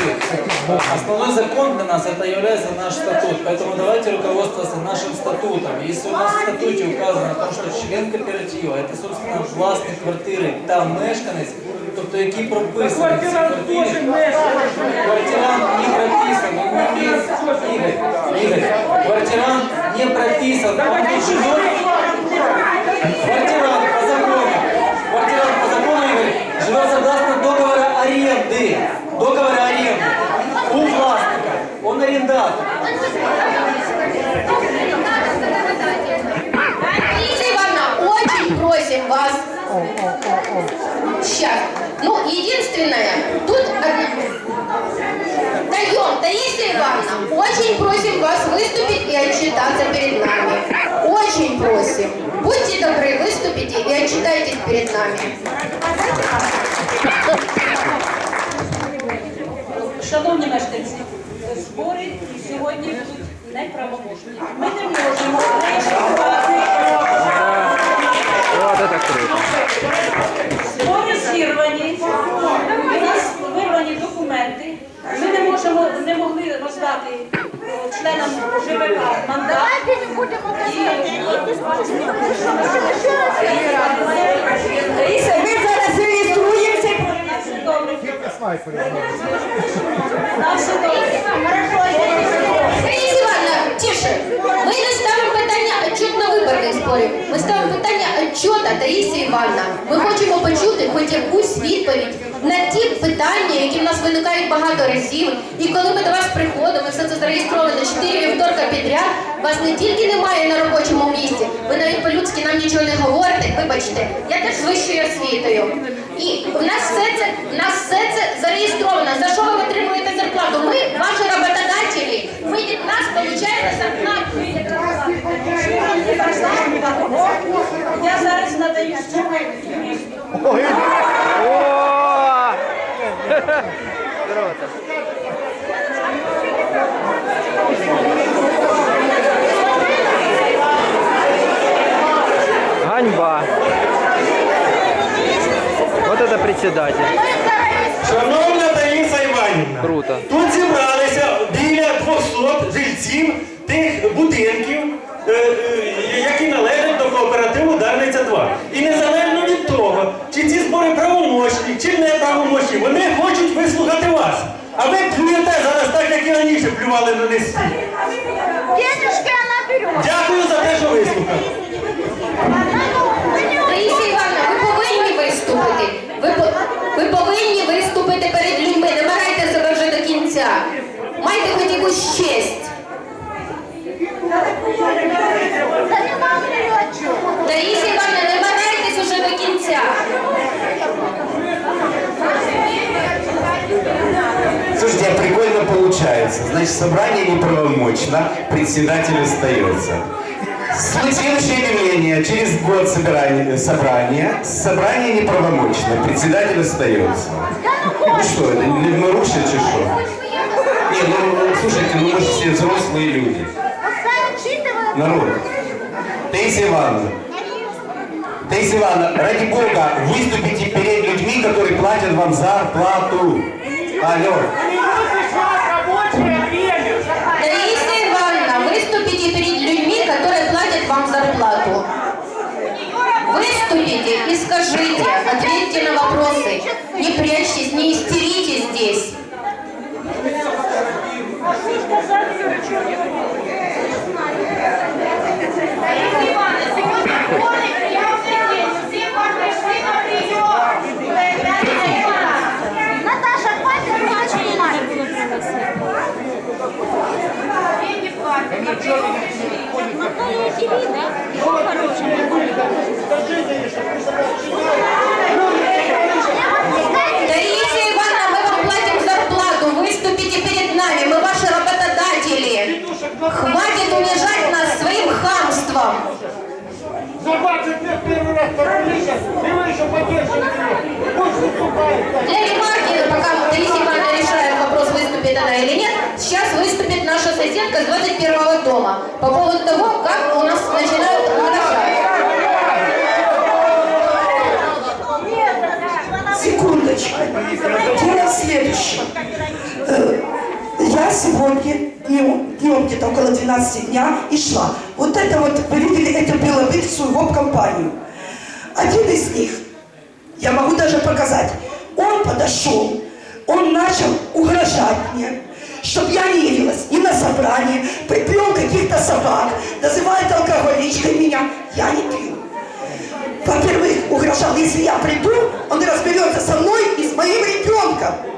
молодцы. Основной закон для нас это является наш статут, поэтому давайте руководствоваться нашим статутом. Если у нас в статуте указано о том, що член кооператива это, собственно, власник квартири та мешканець, тобто які прописані в цій квартирі, квартирант не прописан, он не имеет... Игорь, Игорь, квартирант не прописан, он тут живет... Квартирант по закону, квартирант по закону, Игорь, живет согласно договора аренды. Договора аренды. Лариса Ивановна, очень просим вас. Сейчас. Ну, единственное, тут. Даем, Таисия Ивановна, очень просим вас выступить и отчитаться перед нами. Очень просим. Будьте добры, выступите и отчитайтесь перед нами. Шановні мешканці, збори сьогодні будуть неправомочні. Ми не можемо реєструвати. Вот это. Збори зірвані, у нас вирвані документи. Ми не можемо, не могли роздати е, членам ЖБК мандат. Ми зараз реєструємося. Добре. На все Ивановна, тише. Мы питання отчетно-виборних зборів. Ми ставимо питання отчета, Таїсія Івановна. Ми хочемо почути хоч якусь відповідь на ті питання, які в нас виникають багато разів. І коли ми до вас приходимо, все це зареєстровано 4 вівторка підряд, вас не тільки немає на робочому місці, ви навіть по-людськи нам нічого не говорите. Вибачте, я теж з вищою освітою. І в нас все це, в нас все це зареєстровано. За що ви отримуєте зарплату? Ми ваші роботодателі. Ви від нас получаєте зарплату. Я зараз надаю юристу. О! Круто. Ганьба. Вот это председатель. Шановна Таїса Іванівна, Круто. тут зібралися біля 200 жильців тих будинків, е, е, до кооперативу Дарниця 2. І незалежно від того, чи ці збори правомочні, чи не правомочні, вони хочуть вислухати вас. А ви плюєте зараз так, як і раніше плювали на них. всі. Дякую за те, що вислухали. Таїсія Івановна, ви повинні виступити. Ви, ви повинні виступити перед людьми. Не марайте себе вже до кінця. Майте хоч якусь честь. Таїсія Івановна, не марайтесь уже до кінця. Слушайте, а прикольно получается. Значит, собрание неправомочно, председатель остается. Следующее объявление. Через год собирания, собрания. Собрание неправомочно, председатель остается. Ну что, это не нарушит, чи что? Не, ну, ну, слушайте, ну мы же все взрослые люди. Народ. Таисия Ивановна, Таисия Ивановна, ради Бога, выступите перед людьми, которые платят вам зарплату. Алло. Таисия Ивановна, выступите перед людьми, которые платят вам зарплату. Выступите и скажите, ответьте на вопросы. Не прячьтесь, не истерите здесь. Наташа, хватит мальчик Таисия Ивановна, мы вам платим зарплату. Выступите перед нами. Мы ваши работодатели. Хватит унижать нас своим хамством. За 20 лет первый раз появился, и вы еще поддерживаете его. Пусть выступает. Для ремарки, пока Таисия Ивановна решает вопрос, выступит она или нет, сейчас выступит наша соседка с 21 дома по поводу того, как у нас начинают отдыхать. Секундочку. Дело в следующем. Э, я сегодня днем, где-то около 12 дня и шла. Вот это вот, вы видели, это было в свою гоп-компанию. Один из них, я могу даже показать, он подошел, он начал угрожать мне, чтобы я не явилась ни на собрание, приплел каких-то собак, называет алкоголичкой меня. Я не пью. Во-первых, угрожал, если я приду, он разберется со мной и с моим ребенком.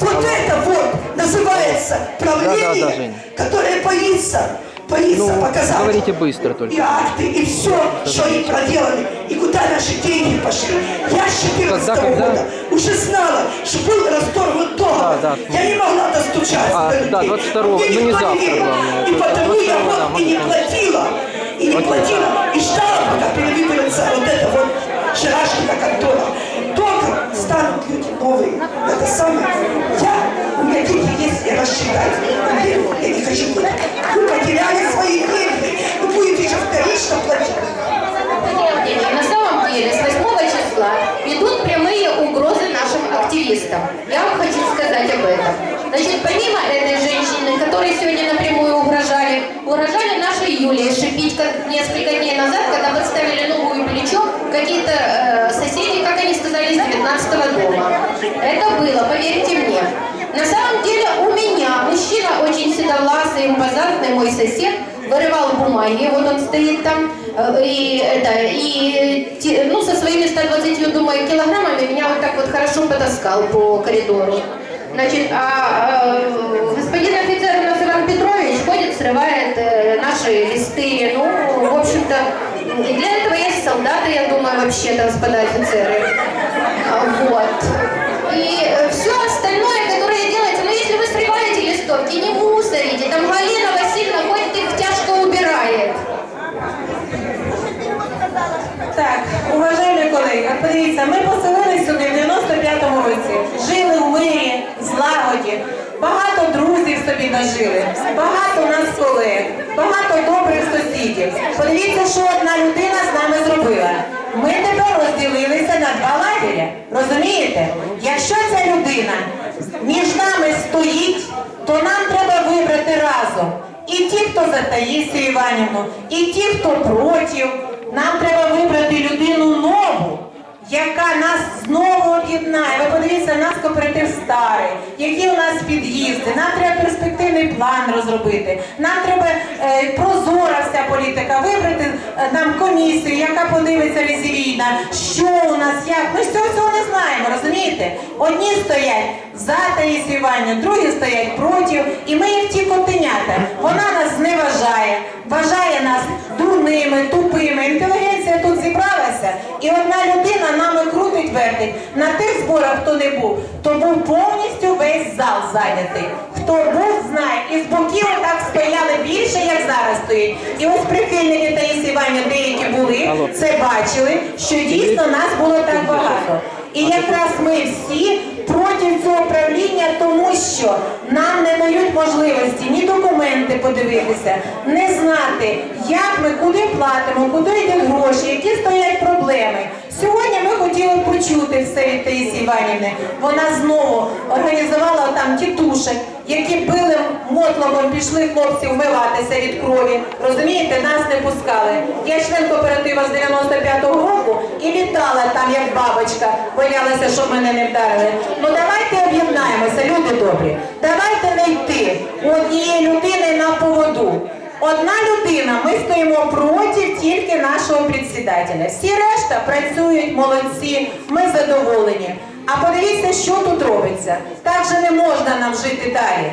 Вот это вот называется правление, Да-да-да, Жень. которое боится, боится Ну, показать говорите быстро только. и акты, и все, что они проделали, и куда наши деньги пошли. Я с 14 Когда, когда? года уже знала, что был расторгнут дом. Да, да. Я не могла достучаться А, до людей. да, 22-го, Мне ну, никто не завтра, главное. И потому я 22-го, да, вот и не платила, и не платила, и ждала, пока перевыберется вот это вот вчерашняя контора. Станут люди новые, это самое. Я, у меня деньги есть, я рассчитаю. Я не хочу быть. Вы потеряли свои деньги, вы будете еще вторично платить. На самом деле с 8 числа идут прямые угрозы нашим активистам. Я вам хочу сказать об этом. Значит, помимо этой женщины, которой сегодня напрямую угрожали, угрожали нашей Юлии Шипитько несколько дней назад, когда подставили новую плечо какие-то э, соседи, как они сказали, из 19 дома. Это было, поверьте мне. На самом деле у меня мужчина очень седовласый, импозантный мой сосед, вырывал бумаги, вот он стоит там, э, и, это, и ну, со своими 120, думаю, килограммами меня вот так вот хорошо потаскал по коридору. Значит, а э, господин офицер Иван Петрович ходит, срывает э, наши листы, ну, в общем-то, и для этого есть солдаты, я думаю, вообще-то, господа офицеры. А, Вот. И все остальное, которое делается, ну если вы срываете листовки, не мусорите, там Галина Васильевна ходит их тяжко убирает. Так, уважаемі колеги, от подивіться, ми поселились сюди в 95-му році, жили в мирі, злагоді, Багато друзів собі нажили, багато нас колег, багато добрих сусідів. Подивіться, що одна людина з нами зробила. Ми тепер розділилися на два лагеря. Розумієте? Якщо ця людина між нами стоїть, то нам треба вибрати разом. І ті, хто за Таїсію Іванівну, і ті, хто проти. Нам треба вибрати людину нову, яка нас знову об'єднає. Ви подивіться, у нас кооператив старий, які у нас під'їзди. Нам треба перспективний план розробити. Нам треба е, прозора вся політика, вибрати е, нам комісію, яка подивиться резервійна, що у нас, як. Ми ж цього всього не знаємо, розумієте? Одні стоять за Таїсію другі стоять проти, і ми як ті котенята. Вона нас зневажає, вважає нас дурними, тупими. Інтелігенція тут зібралася, і одна людина нами крутить вертить. На тих зборах, хто не був, то був повністю весь зал зайнятий. Хто був, знає. І з боків так стояли більше, як зараз стоїть. І ось прихильники Таїсі Іванівни деякі були, це бачили, що дійсно нас було так багато. І якраз ми всі проти цього правління, тому що нам не дають можливості ні документи подивитися, не знати, як ми куди платимо, куди йдуть гроші, які стоять проблеми. Сьогодні ми хотіли почути все від Таїсі Іванівни. Вона знову організувала там тітушек, які били мотлоком, пішли хлопці вмиватися від крові. Розумієте, нас не пускали. Я член кооператива з 95-го року і літала там, як бабочка, боялася, щоб мене не вдарили. Ну давайте об'єднаємося, люди добрі. Давайте не йти у однієї людини на поводу. Одна людина, ми стоїмо проти тільки нашого председателя. Всі решта працюють, молодці, ми задоволені. А подивіться, що тут робиться. Так же не можна нам жити далі.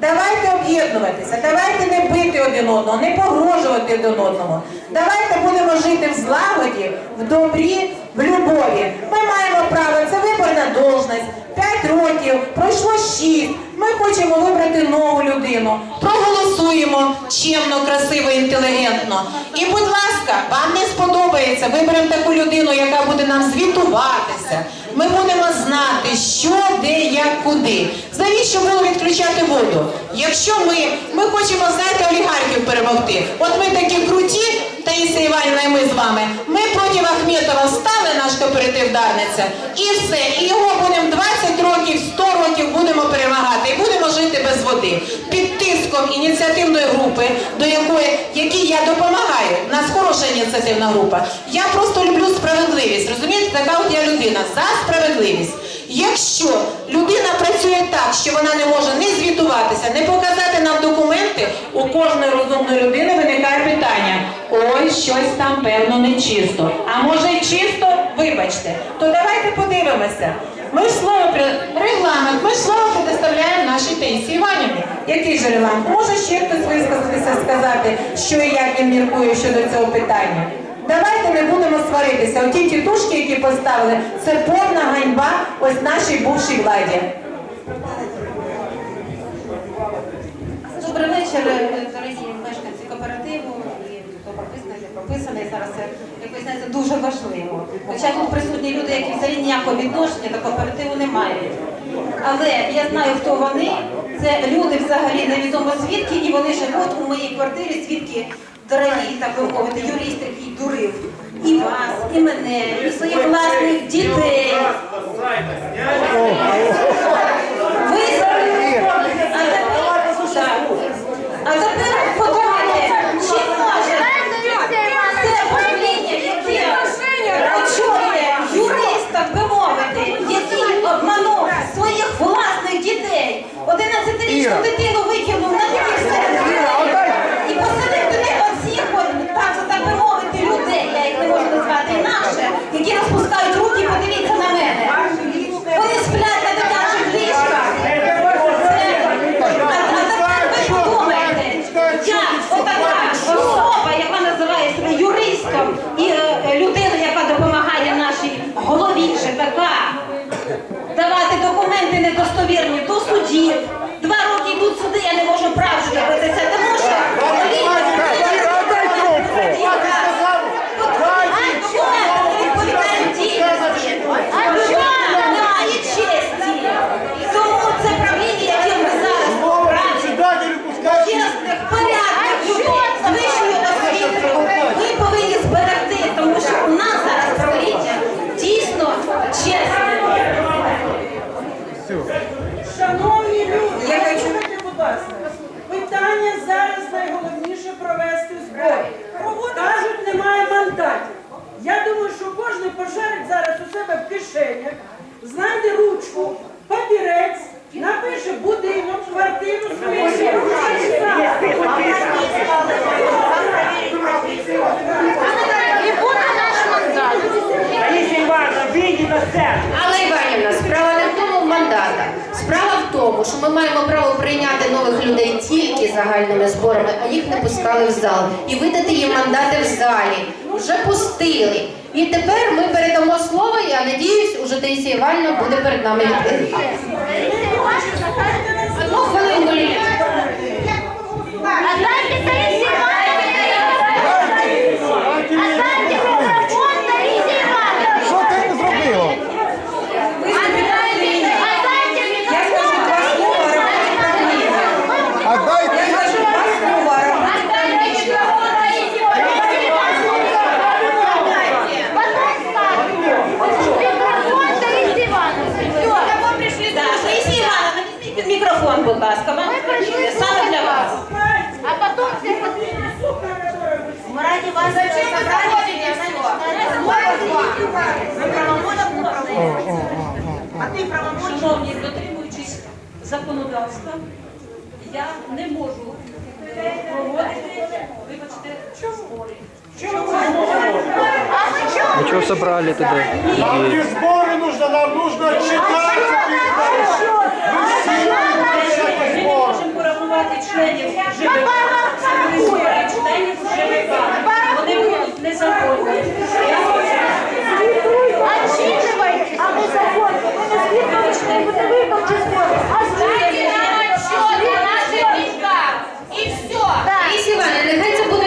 Давайте об'єднуватися, давайте не бити один одного, не погрожувати один одному. Давайте будемо жити в злагоді, в добрі, в любові. Ми маємо право, це виборна должність. П'ять років, пройшло шість. Ми хочемо вибрати нову людину. Проголосуємо чемно, красиво, інтелігентно. І, будь ласка, вам не сподобається, виберемо таку людину, яка буде нам звітуватися. Ми будемо знати, що, де, як, куди. Завіщо було відключати воду? Якщо ми, ми хочемо, знаєте, олігархів перемогти. От ми такі круті, Таїсія Іванівна і ми з вами. Ми проти Ахметова стали наш кооператив Дарниця, і все. І його будемо 20 років, 100 років будемо перемагати і будемо жити без води. Під тиском ініціативної групи, до якої якій я допомагаю. У нас хороша ініціативна група. Я просто люблю справедливість. Розумієте, така от я людина за справедливість. Якщо людина працює так, що вона не може не звітуватися, не показати нам документи, у кожної розумної людини виникає питання: ой, щось там певно не чисто. А може чисто, вибачте. То давайте подивимося. Ми ж слово регламент, ми ж слово предоставляємо нашій Таїсі Іванівні. Який же регламент? Може ще хтось висказатися, сказати, що і як він міркує щодо цього питання. Давайте не будемо сваритися. Оті тітушки, які поставили, це повна ганьба ось нашій бувшій владі. Добрий вечір, е, дорогі мешканці кооперативу і хто прописаний, прописаний. Зараз як виясняється дуже важливо. Хоча тут присутні люди, які взагалі ніякого відношення до кооперативу не мають. Але я знаю, хто вони. Це люди взагалі невідомо звідки, і вони живуть у моїй квартирі, звідки дорогі, так би мовити, юрист, який дурив і вас, і мене, і своїх власних дітей. Ви а тепер, так. а тепер подумайте, чи може це правління, яке очолює юрист, так би мовити, який обманув своїх власних дітей, 11-річну дитину викинув на серед і посадив туди от, так, так би мовити, людей, я їх не можу назвати інакше, які розпускають руки, подивіться на мене. Вони сплять на дитячих ліжках. А, тепер ви подумайте, як отака особа, яка називає себе юристом і е, е, людиною, яка допомагає нашій голові ЖКК, давати документи недостовірні до судів. Йдуть суди, я не можу правду добитися, тому що відповідають дійсності. Людина не має честі. Тому це правління, яким ми зараз чесних, порядних людей з вищою освітою ми повинні зберегти, тому що у нас зараз правління дійсно чесне. Шановні люди, я хочу, будь питання зараз найголовніше провести збори. Кажуть, немає мандатів. Я думаю, що кожен пошарить зараз у себе в кишенях, знайде ручку, папірець, напише будинок, квартиру свою сім'ю. І буде наш. Але Іванівна, справа не в тому мандата. Справа в тому, що ми маємо право прийняти нових людей тільки загальними зборами, а їх не пускали в зал. І видати їм мандати в залі. Вже пустили. І тепер ми передамо слово, я надіюсь, уже Таїсія Іванівна буде перед нами відповідати. Одну хвилинку, Лілія. Отдайте Таисии Ивановне. Отдайте микрофон Таисии Ивановне. Що ти не зробила? Отдайте, отдайте Я скажу два слова роботі правління. А дайте. Я скажу два слова роботі. Отдайте микрофон Таисии Микрофон Таисии Ивановне. Кого прийшли? Так, Таїсія Івановна, візьміть під мікрофон, будь ласка. Вам саме для вас. А потом все Раді вас зачем ви заходите А ти правомочний? Шановні, дотримуючись законодавства, я не можу проводити, вибачте, збори. Ну чего собрали туда? Нам не збори нужно, нам нужно читати. Ми не можемо порахувати членів ЖВК, збори членів ЖВК. Вони будуть незаконні. Я Отчитывайте, а мы законы. Мы не списываем, мы не выполним споры. Дайте нам отчет о наших військах. І все. Таїсія Іванівна, нехай це будуть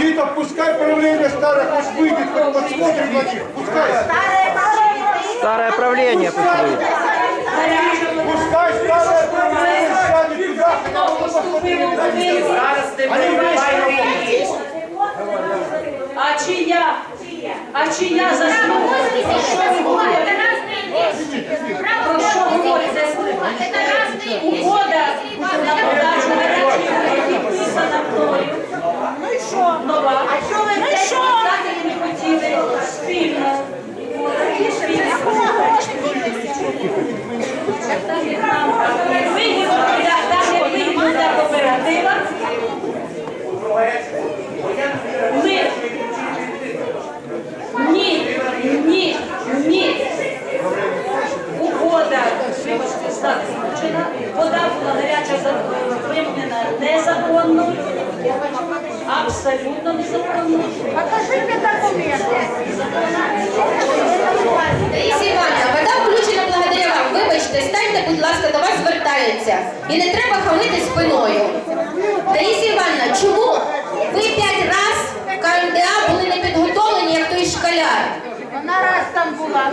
Віта, пускай правління старе, хоч вийде, хоч посмотрим на них. Пускай. Старое правление выйдет. Пускай старе правління сяде туди. А чия? А чия заслуга? Що ви говорите? Про що говорите? Угода на подачу гарячої підписана мною. Ну і що? Нова. А що ви ну і що? Не хотіли спільно. Вигідно для вигідно для кооператива. Ми ні, ні. Угода, вибачте, стати скучена. Вода була гаряча за- вимкнена незаконно. Абсолютно незаконно. Покажите документы. Таїсія Івановна, вода включена благодаря вам. Вибачте, станьте, будь ласка, до вас звертаються. І не треба хамити спиною. Таїсія Івановна, чому ви п'ять раз в КМДА були не підготовлені, як той школяр? Вона раз там була.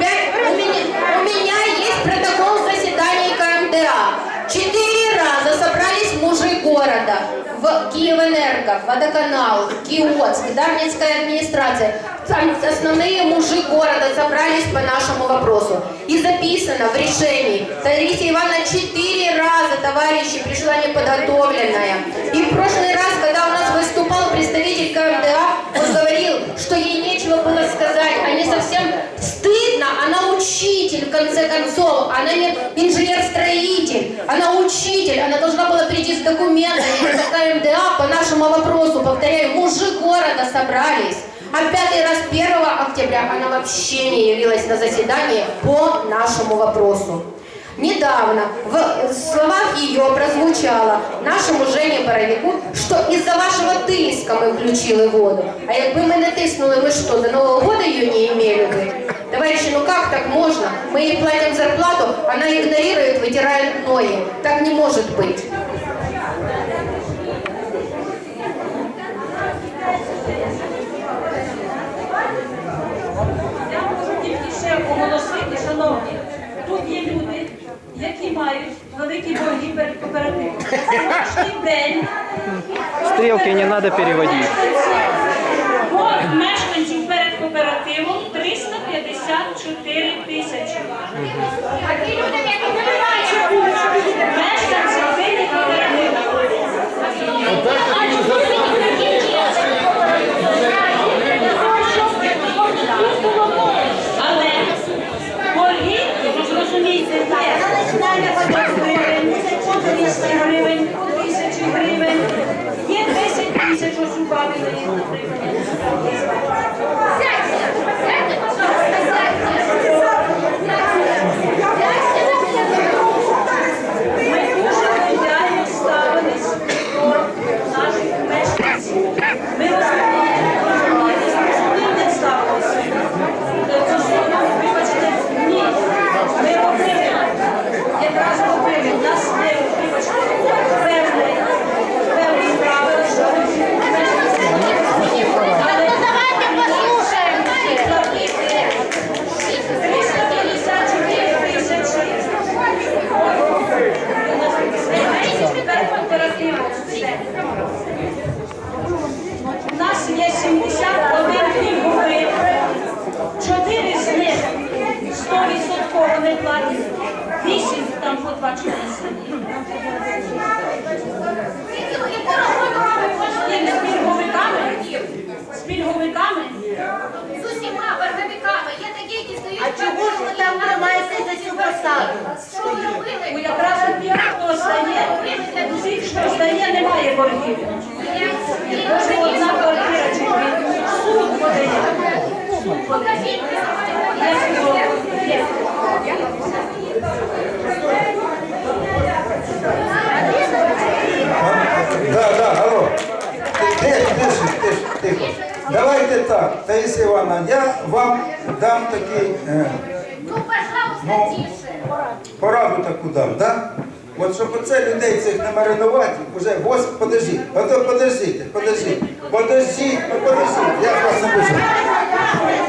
Пять- у, меня есть протокол заседания КМДА. Четыре раза собрались мужи города в Киевэнерго, Водоканал, Киотск, Дарницкая администрация. Там основные мужи города собрались по нашему вопросу. И записано в решении. Таисия Ивановна четыре раза, товарищи, пришла неподготовленная. И в прошлый раз, когда у нас выступал представитель КМДА, он говорил, что ей нечего было сказать, не совсем стыдно, она учитель, в конце концов, она не инженер-строитель, она учитель, она должна была прийти с документами на КМДА по нашему вопросу, повторяю, мужи города собрались. А пятый раз 1 октября она вообще не явилась на заседание по нашему вопросу. Недавно в словах ее прозвучало нашему Жені Боровику, що із-за вашого тиска ми включили воду. А якби ми не ми що, до Нового года ее не имели бы? Товарищи, ну как так можно? Мы ей платим зарплату, она игнорирует, вытирает ноги. Так не может быть. Я можу тільки ще оголосити, шановні, тут є люди, які мають великі борги перед кооперативом. На сьогоднішній день Стрелки не надо переводить. борг мешканців перед кооперативом 354 тисячі. Gracias. Там по 2 члени сім'ї. З пільговиками, з пільговиками З усіма борговиками є такі, які стоять. А чого ж ви там тримаєте за цю посаду? Що ви робили? у якраз у тих, хто у тих, хто здає, немає боргів. Може одна квартира чи дві. Суд подає. Суд подає. Є суд. Є. Да, да, алло. Тихо. Давайте так, Таїсія Івановна, я вам дам такий, е, ну, пораду таку дам, да? От щоб оце людей цих не маринувати, уже, ось, подождіть, ото подождіть, подождіть, подождіть, ну подождіть, я вас не пишу.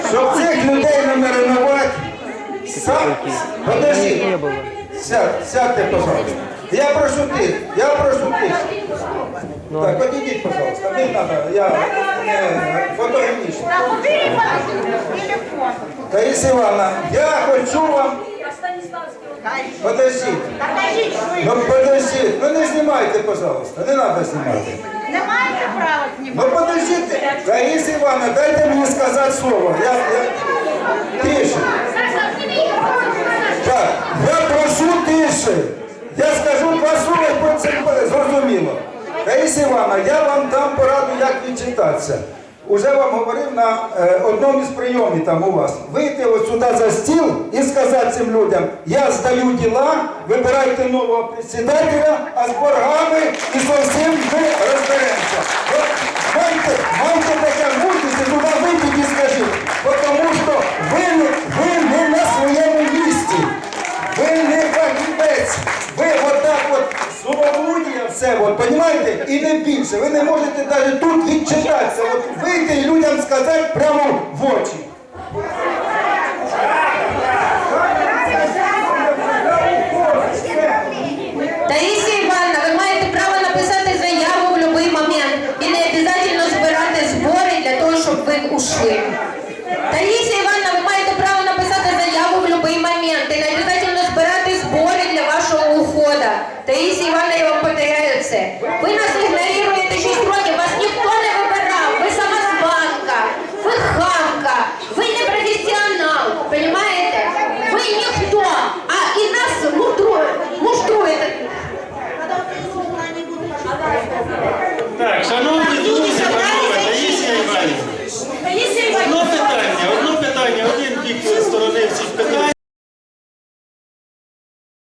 Щоб цих людей не маринувати, сам, подождіть, сядь, сядьте, пожалуйста. Я прошу тих, я прошу тих. Так, подійдіть, пожалуйста, не треба, я не фотогенічний. Таїсія Івановна, я хочу вам... Подождіть. Ну подождіть, ну не знімайте, пожалуйста, не треба знімати. Не маєте права Ну подождіть, Таїсія Івановна, дайте мені сказати слово. Я, я... Тише. Так, я прошу тише. Я скажу два слова і це зрозуміло. Таїсія Івановна, я вам дам пораду, як відчитатися. Уже вам говорив на е, одному із прийомів там у вас. Вийти от сюди за стіл і сказати цим людям, я здаю діла, вибирайте нового председателя, а з боргами і зовсім ми розберемося. От майте, майте таке мужність, туди вийдіть і скажіть, тому що ви, ви не на своєму місці. Ви не фахівець, ви отак от свободія це, от, понимаєте? І не більше. Ви не можете навіть тут відчитатися, от, вийти і людям сказати прямо в очі. Таїсія Івановна, ви маєте право написати заяву в будь-який момент і не обов'язково збирати збори для того, щоб ви ушли.